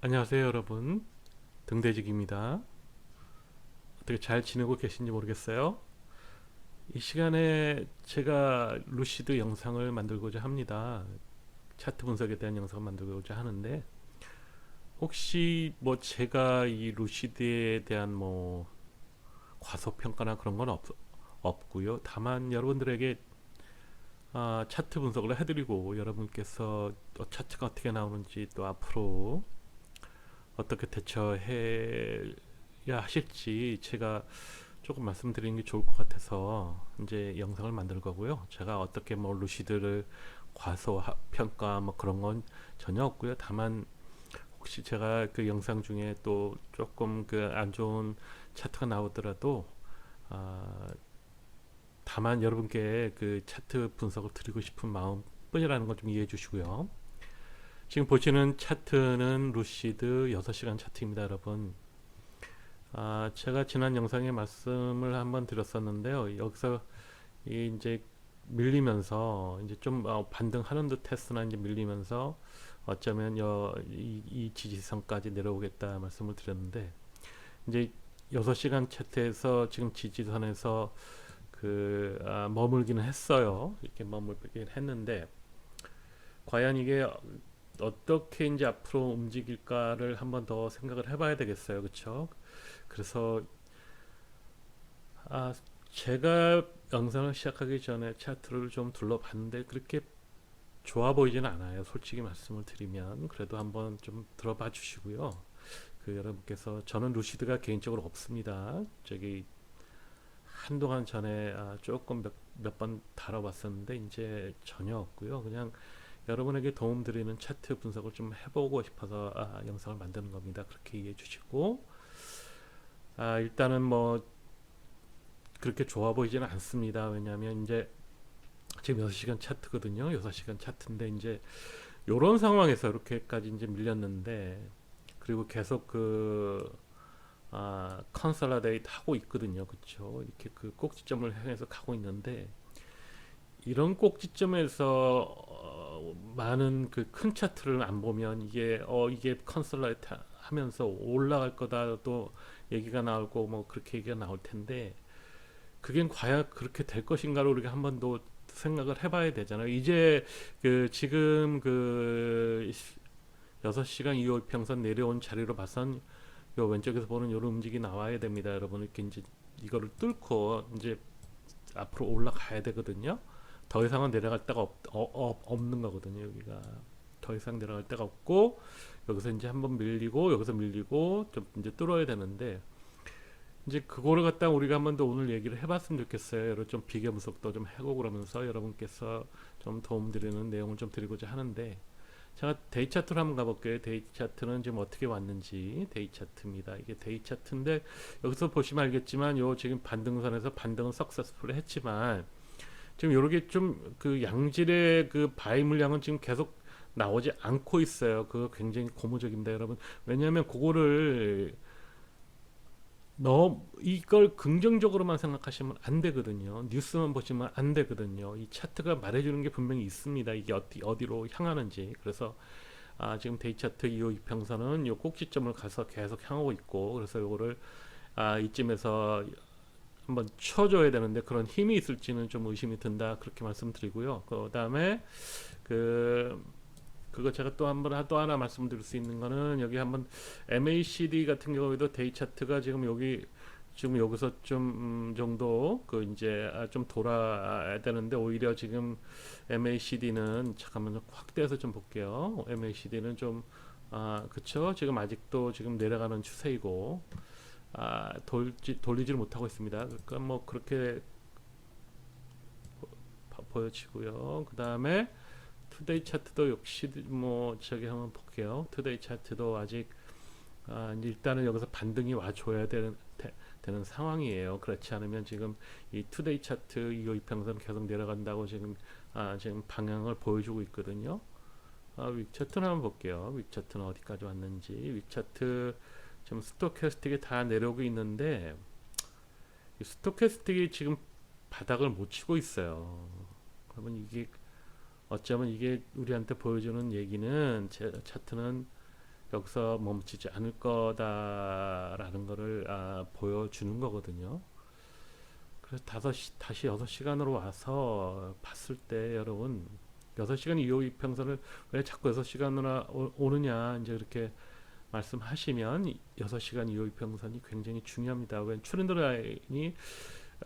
안녕하세요 여러분. 등대직입니다. 어떻게 잘 지내고 계신지 모르겠어요. 이 시간에 제가 루시드 영상을 만들고자 합니다. 차트 분석에 대한 영상을 만들고자 하는데 혹시 뭐 제가 이 루시드에 대한 뭐 과소평가나 그런 건 없, 없고요. 다만 여러분들에게 아, 차트 분석을 해드리고 여러분께서 또 차트가 어떻게 나오는지 또 앞으로 어떻게 대처해야 하실지 제가 조금 말씀드리는 게 좋을 것 같아서 이제 영상을 만들 거고요. 제가 어떻게 뭐 루시드를 과소 평가 뭐 그런 건 전혀 없고요. 다만 혹시 제가 그 영상 중에 또 조금 그 안 좋은 차트가 나오더라도 아, 다만 여러분께 그 차트 분석을 드리고 싶은 마음 뿐이라는 걸 좀 이해해 주시고요. 지금 보시는 차트는 루시드 6시간 차트입니다, 여러분. 아, 제가 지난 영상에 말씀을 한번 드렸었는데요. 여기서 이 이제 밀리면서 이제 좀 어, 반등하는 듯 했으나 이제 밀리면서 어쩌면 여, 이, 이 지지선까지 내려오겠다 말씀을 드렸는데 이제 6시간 차트에서 지금 지지선에서 그 아, 머물기는 했어요. 이렇게 머물긴 했는데 과연 이게 어떻게 이제 앞으로 움직일까를 한번 더 생각을 해봐야 되겠어요, 그렇죠? 그래서 아 제가 영상을 시작하기 전에 차트를 좀 둘러봤는데 그렇게 좋아 보이지는 않아요. 솔직히 말씀을 드리면 그래도 한번 좀 들어봐 주시고요. 그 여러분께서 저는 루시드가 개인적으로 없습니다. 저기 한동안 전에 아, 조금 몇번 다뤄봤었는데 이제 전혀 없고요. 그냥 여러분에게 도움 드리는 차트 분석을 좀 해보고 싶어서 아, 영상을 만드는 겁니다. 그렇게 이해해 주시고 아, 일단은 뭐 그렇게 좋아 보이지는 않습니다. 왜냐하면 이제 지금 6시간 차트거든요. 6시간 차트인데 이제 요런 상황에서 이렇게까지 이제 밀렸는데 그리고 계속 그 아, 컨설라데이트 하고 있거든요. 그렇죠? 이렇게 그 꼭지점을 향해서 가고 있는데 이런 꼭지점에서 어, 많은 그 큰 차트를 안 보면 이게 어 이게 컨설라이트 하면서 올라갈 거다도 얘기가 나오고 뭐 그렇게 얘기가 나올 텐데 그게 과연 그렇게 될 것인가를 우리가 한 번 더 생각을 해봐야 되잖아요. 이제 그 지금 그 6시간 2월 평선 내려온 자리로 봐선 요 왼쪽에서 보는 요런 움직이 나와야 됩니다. 여러분 이렇게 이제 이거를 뚫고 이제 앞으로 올라가야 되거든요. 더 이상은 내려갈 데가 없, 어, 어, 없는 거거든요. 여기가 더 이상 내려갈 데가 없고 여기서 이제 한번 밀리고 여기서 밀리고 좀 이제 뚫어야 되는데 이제 그거를 갖다 우리가 한 번 더 오늘 얘기를 해봤으면 좋겠어요. 여러 좀 비교 분석도 좀 하고 그러면서 여러분께서 좀 도움드리는 내용을 좀 드리고자 하는데 제가 데이 차트로 한번 가볼게요. 데이 차트는 지금 어떻게 왔는지 데이 차트입니다. 이게 데이 차트인데 여기서 보시면 알겠지만 요 지금 반등선에서 반등은 석세스풀 했지만 지금 요렇게 좀 그 양질의 그 바이 물량은 지금 계속 나오지 않고 있어요. 그거 굉장히 고무적입니다, 여러분. 왜냐하면 그거를 너 이걸 긍정적으로만 생각하시면 안 되거든요. 뉴스만 보시면 안 되거든요. 이 차트가 말해주는 게 분명히 있습니다. 이게 어디 어디로 향하는지. 그래서 아, 지금 데이 차트 이후 이평선은 요 꼭지점을 가서 계속 향하고 있고, 그래서 요거를 아, 이쯤에서 한번 쳐줘야 되는데 그런 힘이 있을지는 좀 의심이 든다 그렇게 말씀드리고요. 그 다음에 그 그거 제가 또 한번 또 하나 말씀드릴 수 있는 거는 여기 한번 MACD 같은 경우에도 데이 차트가 지금 여기 지금 여기서 좀 음, 정도 그 이제 아, 좀 돌아야 되는데 오히려 지금 MACD는 잠깐만 확대해서 좀 볼게요. MACD는 좀 아, 그쵸? 지금 아직도 지금 내려가는 추세이고 아, 돌지, 돌리지를 못하고 있습니다. 그러니까 뭐 그렇게 보, 보여지고요. 그 다음에 투데이 차트도 역시 뭐 저기 한번 볼게요. 투데이 차트도 아직 아, 일단은 여기서 반등이 와줘야 되는 되, 는 상황이에요. 그렇지 않으면 지금 이 투데이 차트 이평선 계속 내려간다고 지금 아, 지금 방향을 보여주고 있거든요. 아, 윅 차트는 한번 볼게요. 윅 차트는 어디까지 왔는지 윅 차트 지금 스토캐스틱이 다 내려오고 있는데 스토캐스틱이 지금 바닥을 못 치고 있어요. 그러면 이게 어쩌면 이게 우리한테 보여주는 얘기는 제 차트는 여기서 멈추지 않을 거다라는 거를 아, 보여주는 거거든요. 그래서 다섯 시, 다시 여섯 시간으로 와서 봤을 때 여러분 여섯 시간 이후 이평선을 왜 자꾸 여섯 시간으로 오- 오느냐 이제 그렇게 말씀하시면 여섯 시간 이후 이평선이 굉장히 중요합니다. 왜 트렌드 라인이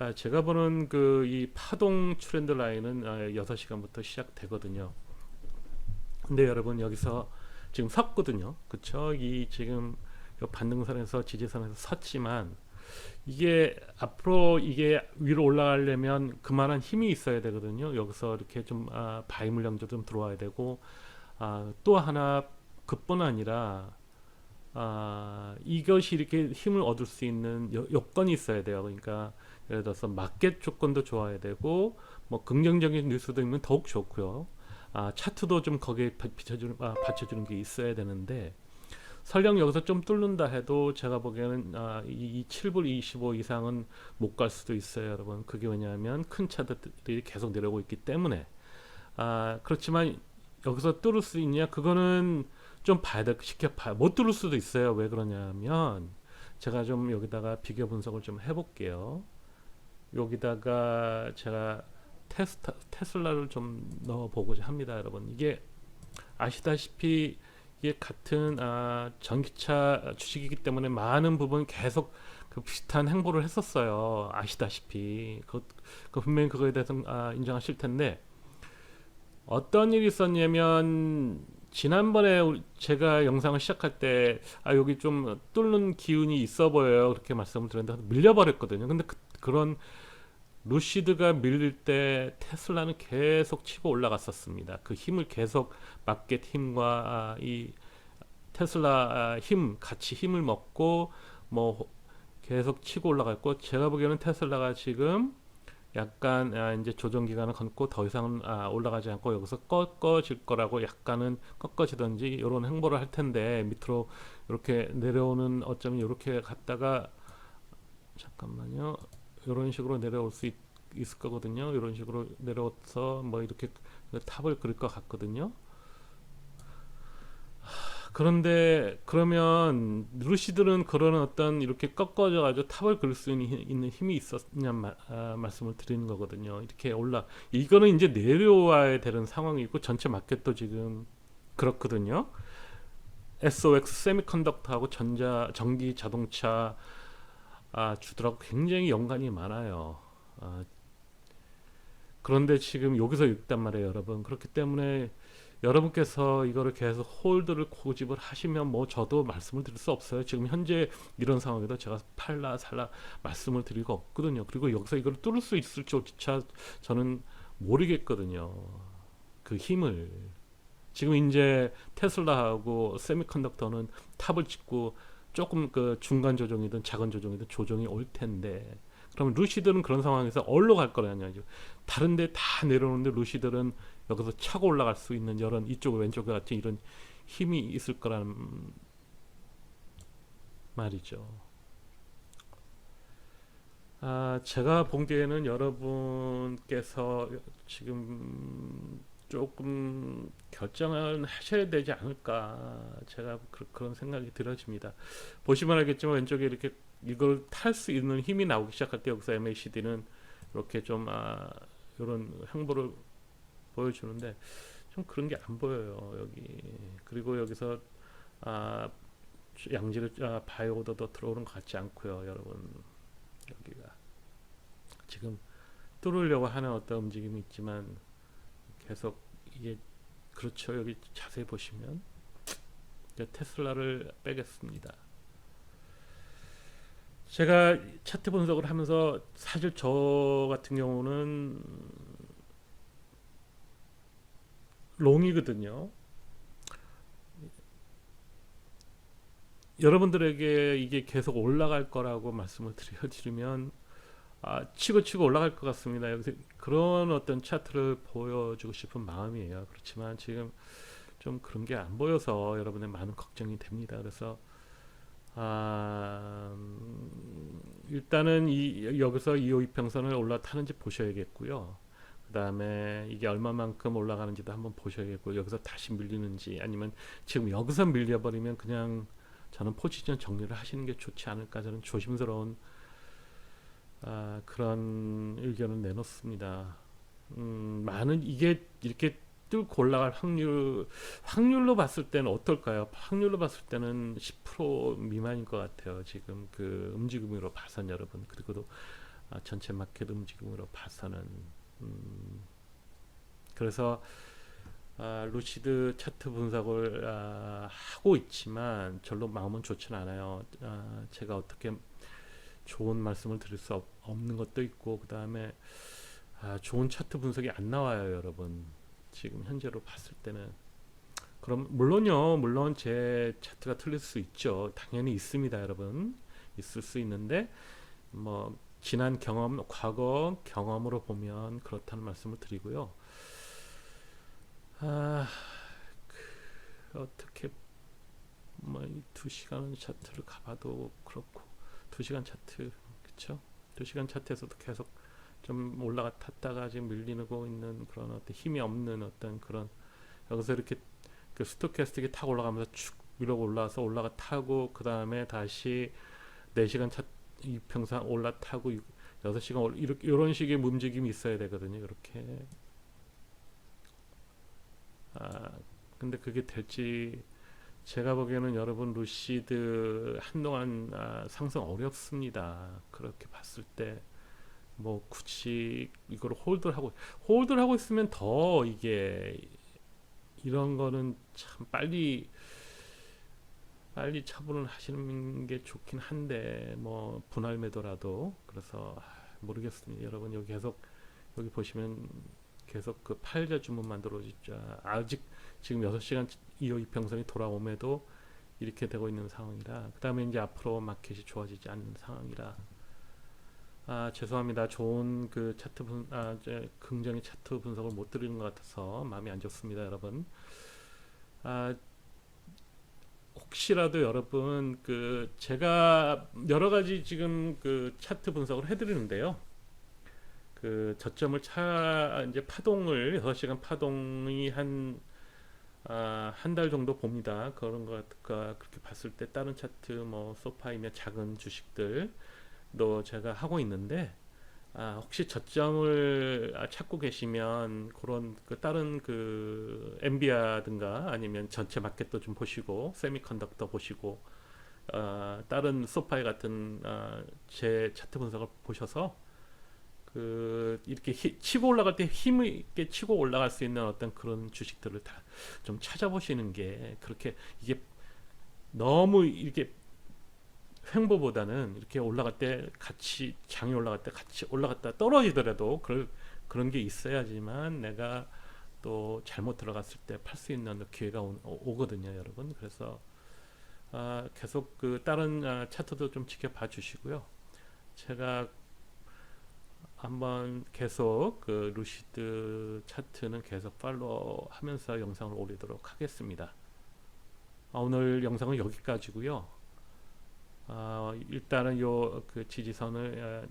아, 제가 보는 그 이 파동 트렌드 라인은 아, 여섯 시간부터 시작되거든요. 근데 여러분 여기서 지금 섰거든요. 그쵸? 이 지금 요 반등선에서 지지선에서 섰지만 이게 앞으로 이게 위로 올라가려면 그만한 힘이 있어야 되거든요. 여기서 이렇게 좀 아, 바이 물량도 좀 들어와야 되고 아, 또 하나 그뿐 아니라 아, 이것이 이렇게 힘을 얻을 수 있는 여, 요건이 있어야 돼요. 그러니까 예를 들어서 마켓 조건도 좋아야 되고 뭐 긍정적인 뉴스도 있으면 더욱 좋고요. 아, 차트도 좀 거기에 바- 비춰주는 아, 받쳐주는 게 있어야 되는데 설령 여기서 좀 뚫는다 해도 제가 보기에는 아, 이, 이 7불 25 이상은 못 갈 수도 있어요, 여러분. 그게 왜냐하면 큰 차트들이 계속 내려오고 있기 때문에 아, 그렇지만 여기서 뚫을 수 있냐? 그거는 좀 봐야 돼. 지켜봐야 못 뚫을 수도 있어요. 왜 그러냐면 제가 좀 여기다가 비교 분석을 좀 해볼게요. 여기다가 제가 테스타, 테슬라를 좀 넣어보고자 합니다, 여러분. 이게 아시다시피 이게 같은 아, 전기차 주식이기 때문에 많은 부분 계속 그 비슷한 행보를 했었어요. 아시다시피 그, 그 분명히 그거에 대해서 아, 인정하실 텐데 어떤 일이 있었냐면 지난번에 제가 영상을 시작할 때 아 여기 좀 뚫는 기운이 있어 보여요 그렇게 말씀을 드렸는데 밀려버렸거든요. 근데 그, 그런 루시드가 밀릴 때 테슬라는 계속 치고 올라갔었습니다. 그 힘을 계속 마켓 힘과 아, 이 테슬라 아, 힘 같이 힘을 먹고 뭐 계속 치고 올라갔고 제가 보기에는 테슬라가 지금 약간 아, 이제 조정 기간을 건고 더 이상은 아, 올라가지 않고 여기서 꺾어질 거라고 약간은 꺾어지든지 이런 행보를 할 텐데 밑으로 이렇게 내려오는 어쩌면 이렇게 갔다가 잠깐만요. 이런 식으로 내려올 수 있, 있을 거거든요. 이런 식으로 내려와서 뭐 이렇게 그 탑을 그릴 것 같거든요. 하, 그런데 그러면 루시들은 그런 어떤 이렇게 꺾어져 가지고 탑을 그릴 수 있는, 힘- 있는 힘이 있었냐 마, 아, 말씀을 드리는 거거든요. 이렇게 올라 이거는 이제 내려와야 되는 상황이고 전체 마켓도 지금 그렇거든요. SOX 세미컨덕터하고 전자 전기 자동차 아, 주들하고 굉장히 연관이 많아요. 아, 그런데 지금 여기서 읽단 말이에요, 여러분. 그렇기 때문에 여러분께서 이거를 계속 홀드를 고집을 하시면 뭐 저도 말씀을 드릴 수 없어요. 지금 현재 이런 상황에도 제가 팔라 살라 말씀을 드리고 없거든요. 그리고 여기서 이걸 뚫을 수 있을지조차 저는 모르겠거든요. 그 힘을 지금 이제 테슬라하고 세미컨덕터는 탑을 찍고 조금 그 중간 조정이든 작은 조정이든 조정이 올 텐데 그러면 루시들은 그런 상황에서 어디로 갈 거냐죠. 다른데 다 내려오는데 루시들은 여기서 차고 올라갈 수 있는 이런 이쪽 왼쪽 같은 이런 힘이 있을 거라는 말이죠. 아, 제가 보기에는 여러분께서 지금 조금 결정을 하셔야 되지 않을까 제가 그, 런 생각이 들어집니다. 보시면 알겠지만 왼쪽에 이렇게 이걸 탈 수 있는 힘이 나오기 시작할 때 여기서 MACD는 이렇게 좀 아, 이런 행보를 보여주는데 좀 그런 게 안 보여요 여기. 그리고 여기서 아, 양지를 아, 바이오더도 들어오는 것 같지 않고요 여러분. 여기가. 지금 뚫으려고 하는 어떤 움직임이 있지만 계속 이게 그렇죠 여기 자세히 보시면. 이제 테슬라를 빼겠습니다. 제가 차트 분석을 하면서 사실 저 같은 경우는 롱이거든요. 여러분들에게 이게 계속 올라갈 거라고 말씀을 드려드리면 아, 치고 치고 올라갈 것 같습니다. 여기서 그런 어떤 차트를 보여주고 싶은 마음이에요. 그렇지만 지금 좀 그런 게 안 보여서 여러분의 많은 걱정이 됩니다. 그래서 아, 음, 일단은 이 여기서 2호 이평선을 올라타는지 보셔야겠고요. 그 다음에 이게 얼마만큼 올라가는지도 한번 보셔야겠고 여기서 다시 밀리는지 아니면 지금 여기서 밀려버리면 그냥 저는 포지션 정리를 하시는 게 좋지 않을까 저는 조심스러운 아, 그런 의견을 내놓습니다. 음, 많은 이게 이렇게 뚫고 올라갈 확률 확률로 봤을 때는 어떨까요? 확률로 봤을 때는 10% 미만인 것 같아요. 지금 그 움직임으로 봐선 여러분 그리고도 아, 전체 마켓 움직임으로 봐서는 음, 그래서 아, 루시드 차트 분석을 아, 하고 있지만 절로 마음은 좋지는 않아요. 아, 제가 어떻게 좋은 말씀을 드릴 수 없, 없는 것도 있고 그 다음에 아, 좋은 차트 분석이 안 나와요, 여러분. 지금 현재로 봤을 때는 그럼 물론요, 물론 제 차트가 틀릴 수 있죠. 당연히 있습니다, 여러분. 있을 수 있는데 뭐 지난 경험, 과거 경험으로 보면 그렇다는 말씀을 드리고요. 아, 그, 어떻게 뭐두 시간 차트를 가봐도 그렇고 두 시간 차트 그쵸? 두 시간 차트에서도 계속 좀 올라갔다가 지금 밀리고 있는 그런 어떤 힘이 없는 어떤 그런 여기서 이렇게 그 스토캐스틱이 탁 올라가면서 축 위로 올라와서 올라가 타고 그 다음에 다시 4시간 차이 평상 올라타고 6시간 올 이렇게 이런 식의 움직임이 있어야 되거든요. 이렇게 아 근데 그게 될지 제가 보기에는 여러분 루시드 한동안 아, 상승 어렵습니다. 그렇게 봤을 때 뭐 굳이 이걸 홀드를 하고 홀드를 하고 있으면 더 이게 이런 거는 참 빨리 빨리 처분을 하시는 게 좋긴 한데 뭐 분할 매도라도 그래서 아, 모르겠습니다. 여러분 여기 계속 여기 보시면 계속 그 팔자 주문만 들어오죠. 아직 지금 6시간 이후 이평선이 돌아옴에도 이렇게 되고 있는 상황이라 그 다음에 이제 앞으로 마켓이 좋아지지 않는 상황이라 아 죄송합니다 좋은 그 차트 분, 아 이제 긍정의 차트 분석을 못 드리는 것 같아서 마음이 안 좋습니다 여러분 아 혹시라도 여러분 그 제가 여러 가지 지금 그 차트 분석을 해드리는데요 그 저점을 차 이제 파동을 6시간 파동이 한 아, 한 달 정도 봅니다. 그런 거가 그렇게 봤을 때 다른 차트 뭐 소파이며 작은 주식들 도 제가 하고 있는데 아, 혹시 저점을 아, 찾고 계시면 그런 그 다른 그 엔비아든가 아니면 전체 마켓도 좀 보시고 세미컨덕터 보시고 아, 다른 소파이 같은 아, 제 차트 분석을 보셔서 그 이렇게 히, 치고 올라갈 때 힘 있게 치고 올라갈 수 있는 어떤 그런 주식들을 다 좀 찾아보시는 게 그렇게 이게 너무 이렇게 횡보보다는 이렇게 올라갈 때 같이 장이 올라갈 때 같이 올라갔다 떨어지더라도 그럴 그런 게 있어야지만 내가 또 잘못 들어갔을 때 팔 수 있는 기회가 오, 오거든요, 여러분. 그래서 아, 계속 그 다른 아, 차트도 좀 지켜봐 주시고요. 제가 한번 계속 그 루시드 차트는 계속 팔로우 하면서 영상을 올리도록 하겠습니다. 아, 오늘 영상은 여기까지고요. 아, 일단은 요 그 지지선을 아,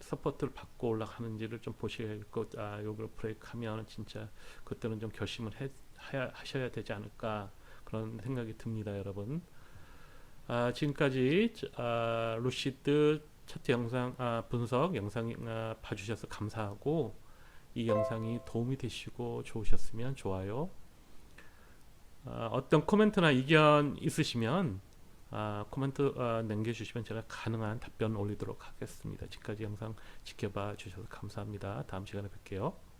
서포트를 받고 올라가는지를 좀 보시고 아, 요걸 브레이크하면 진짜 그때는 좀 결심을 해, 하야, 하셔야 되지 않을까 그런 생각이 듭니다, 여러분. 아, 지금까지 아, 루시드 차트 영상 아, 분석 영상 아, 봐주셔서 감사하고 이 영상이 도움이 되시고 좋으셨으면 좋아요. 아, 어떤 코멘트나 의견 있으시면 아, 코멘트 아, 남겨주시면 제가 가능한 답변 올리도록 하겠습니다. 지금까지 영상 지켜봐 주셔서 감사합니다. 다음 시간에 뵐게요.